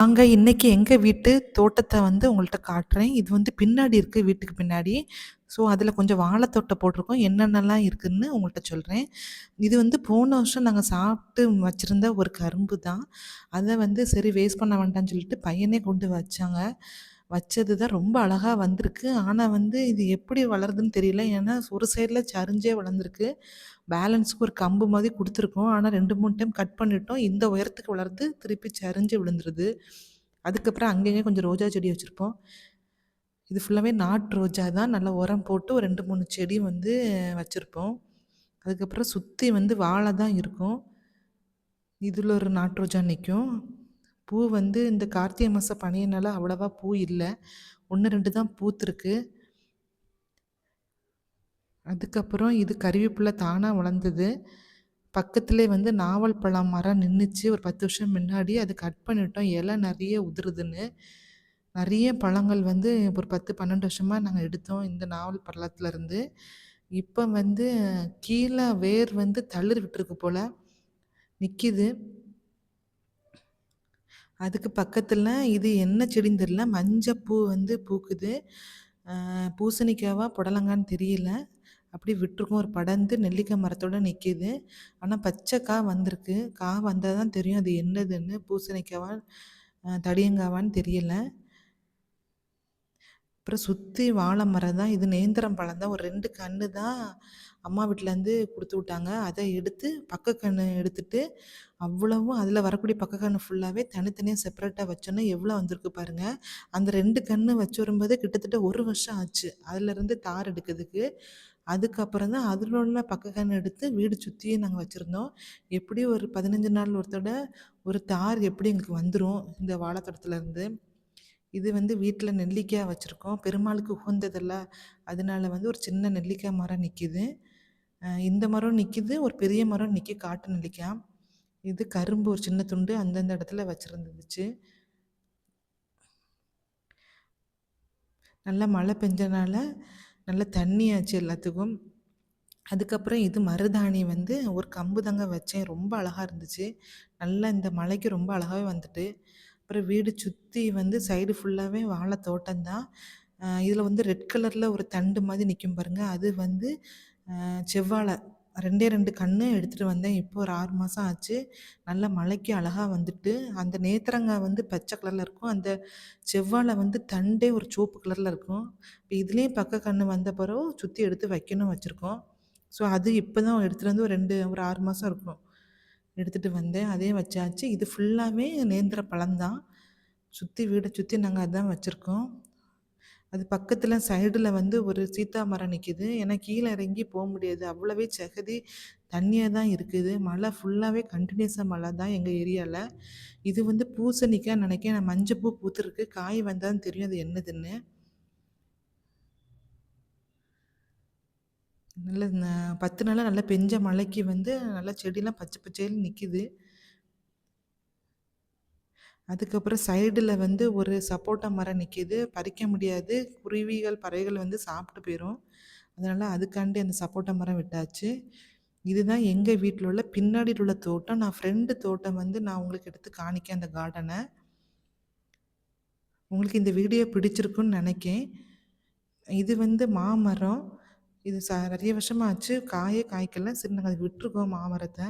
நாங்க இன்னைக்கு எங்க வீட்டு தோட்டத்தை வந்து உங்கள்ட்ட காட்டுறேன். இது வந்து பின்னாடி இருக்கு வீட்டுக்கு பின்னாடி. ஸோ, அதில் கொஞ்சம் வாழைத்தோட்டம் போட்டிருக்கோம். என்னென்னலாம் இருக்குன்னு உங்கள்கிட்ட சொல்கிறேன் இது வந்து போன வருஷம் நாங்கள் சாப்பிட்டு வச்சுருந்த ஒரு கரும்பு தான். அதை வந்து சரி வேஸ்ட் பண்ண வேண்டாம்னு சொல்லிட்டு பையனே கொண்டு வச்சாங்க. வச்சது தான் ரொம்ப அழகாக வந்திருக்கு. ஆனால் வந்து இது எப்படி வளருதுன்னு தெரியல. ஏன்னா ஒரு சைடில் சரிஞ்சே வளர்ந்துருக்கு. பேலன்ஸுக்கு ஒரு கம்பு மாதிரி கொடுத்துருக்கோம் ஆனால் ரெண்டு மூணு டைம் கட் பண்ணிட்டோம். இந்த உயரத்துக்கு வளருது. திருப்பி சரிஞ்சு விழுந்துருது. அதுக்கப்புறம் அங்கங்கே கொஞ்சம் ரோஜா செடி வச்சுருப்போம் இது ஃபுல்லாகவே நாட்டு ரோஜா தான். நல்லா உரம் போட்டு ஒரு 2, 3 செடி வந்து வச்சுருப்போம் அதுக்கப்புறம் சுற்றி வந்து வாழை தான் இருக்கும். இதில் ஒரு நாட்டு ரோஜா நிற்கும் பூ வந்து இந்த கார்த்திகை மாதம் பனியனால அவ்வளவா பூ இல்லை ஒன்று ரெண்டு தான் பூத்திருக்கு. அதுக்கப்புறம் இது கருவேப்பிலை தானாக வளர்ந்தது. பக்கத்திலே வந்து நாவல் பழம் மரம் நின்றுச்சு ஒரு 10 வருஷம் முன்னாடி. அது கட் பண்ணிட்டோம். இலை நிறைய உதிருதுன்னு. நிறைய பழங்கள் வந்து ஒரு பத்து பன்னெண்டு வருஷமாக நாங்கள் எடுத்தோம். இந்த நாவல் பழத்துலேருந்து இப்போ வந்து கீழே வேர் வந்து தளிர் விட்டுருக்கு போல் நிற்கிது அதுக்கு பக்கத்துல இது என்ன செடின்னு தெரியல. மஞ்சப்பூ வந்து பூக்குது. அ பூசணிக்காவா, புடலங்கான்னு தெரியல. அப்படியே விட்டுருக்கும் ஒரு படர்ந்து நெல்லிக்காய் மரத்தோட நிற்கிது ஆனால் பச்சை கா வந்திருக்கு. கா வந்தால் தான் தெரியும் அது என்னதுன்னு. பூசணிக்காவா, தடியங்காவான்னு தெரியல. அப்புறம் சுற்றி வாழை மரம் தான். இது நேந்திரம் பழம் தான். ஒரு ரெண்டு கன்று தான் அம்மா வீட்லேருந்து கொடுத்து விட்டாங்க. அதை எடுத்து பக்க கன்று எடுத்துட்டு, அவ்வளவும் அதில் வரக்கூடிய பக்க கன்று ஃபுல்லாகவே தனித்தனியாக செப்பரேட்டாக வச்சோன்னா எவ்வளோ வந்திருக்கு பாருங்க. அந்த ரெண்டு கன்று வச்சு வரும்போதே கிட்டத்தட்ட ஒரு வருஷம் ஆச்சு. அதுலேருந்து தார் எடுக்கிறதுக்கு. அதுக்கப்புறம் தான் அதில் உள்ள பக்க கன்று எடுத்து வீடு சுற்றியே நாங்கள் வச்சுருந்தோம் எப்படியும் ஒரு 15 நாள் ஒருத்தோட ஒரு தார் எப்படி எங்களுக்கு வந்துடும் இந்த வாழைத்தோட்டத்துலேருந்து இது வந்து வீட்டில் நெல்லிக்காய் வச்சுருக்கோம் பெருமாளுக்கு உகந்ததில்ல அதனால வந்து ஒரு சின்ன நெல்லிக்காய் மரம் நிற்கிது இந்த மரம் நிற்கிது ஒரு பெரிய மரம் நிக்கி காட்டு நெல்லிக்காய். இது கரும்பு ஒரு சின்ன துண்டு அந்தந்த இடத்துல வச்சுருந்துச்சு நல்லா மழை பெஞ்சனால, நல்லா தண்ணி ஆச்சு எல்லாத்துக்கும். அதுக்கப்புறம் இது மருதாணி வந்து ஒரு கம்பு தாங்க வச்சேன். ரொம்ப அழகாக இருந்துச்சு. நல்லா இந்த மலைக்கு ரொம்ப அழகாகவே வந்துட்டு. அப்புறம் வீடு சுற்றி வந்து சைடு ஃபுல்லாகவே வாழை தோட்டம் தான். இதில் வந்து ரெட் கலரில் ஒரு தண்டு மாதிரி நிற்கும் பாருங்கள் அது வந்து செவ்வாழை. 2டே 2 கண்ணு எடுத்துகிட்டு வந்தேன். இப்போ ஒரு ஆறு மாதம் ஆச்சு. நல்லா மழைக்கு அழகாக வந்துட்டு. அந்த நேத்திரங்காய் வந்து பச்சை கலரில் இருக்கும். அந்த செவ்வாழை வந்து தண்டே ஒரு சிவப்பு கலரில் இருக்கும். இப்போ இதுலேயும் பக்க கண்ணு வந்த பிறகு சுற்றி எடுத்து வைக்கணும் வச்சிருக்கோம். ஸோ அது இப்போ தான் எடுத்துகிட்டு வந்து ஒரு ரெண்டு ஒரு ஆறு மாதம் இருக்கும். எடுத்துகிட்டு வந்தேன். அதே வச்சாச்சு. இது ஃபுல்லாகவே நேந்திர பழம்தான் சுற்றி வீடை சுற்றி நாங்கள் அதுதான் வச்சுருக்கோம் அது பக்கத்தில் சைடில் வந்து ஒரு சீத்தா மரம் நிற்கிது ஏன்னா கீழே இறங்கி போக முடியாது. அவ்வளோவே செகதி தண்ணியாக தான் இருக்குது. மழை ஃபுல்லாகவே கண்டினியூஸாக மழை தான் எங்கள் ஏரியாவில் இது வந்து பூசணிக்கான்னு மஞ்சள் மஞ்சப்பூ பூத்துருக்கு காய் வந்தால் தெரியும் அது என்னதுன்னு. நல்ல ந 10 நாளா நல்லா பெஞ்ச மழைக்கு வந்து நல்லா செடிலாம் பச்சை பச்சேல்னு நிற்கிது அதுக்கப்புறம் சைடுல வந்து ஒரு சப்போட்டா மரம் நிற்கிது பறிக்க முடியாது. குருவிகள், பறவைகள் வந்து சாப்பிட்டு போயிரும். அதனால அதுக்காண்டி அந்த சப்போட்டா மரம் விட்டாச்சு. இதுதான் எங்க வீட்ல உள்ள பின்னாடி உள்ள தோட்டம். நான் ஃப்ரெண்டு தோட்டம் வந்து நான் உங்களுக்கு எடுத்து காணிக்கேன் அந்த கார்டன. உங்களுக்கு இந்த வீடியோ பிடிச்சிருக்குன்னு நெனைக்கேன். இது வந்து மாமரம். இது ச நிறைய வருஷமாச்சு காயே காய்க்கல. சரி நாங்கள் அது விட்டுருக்கோம் மாமரத்தை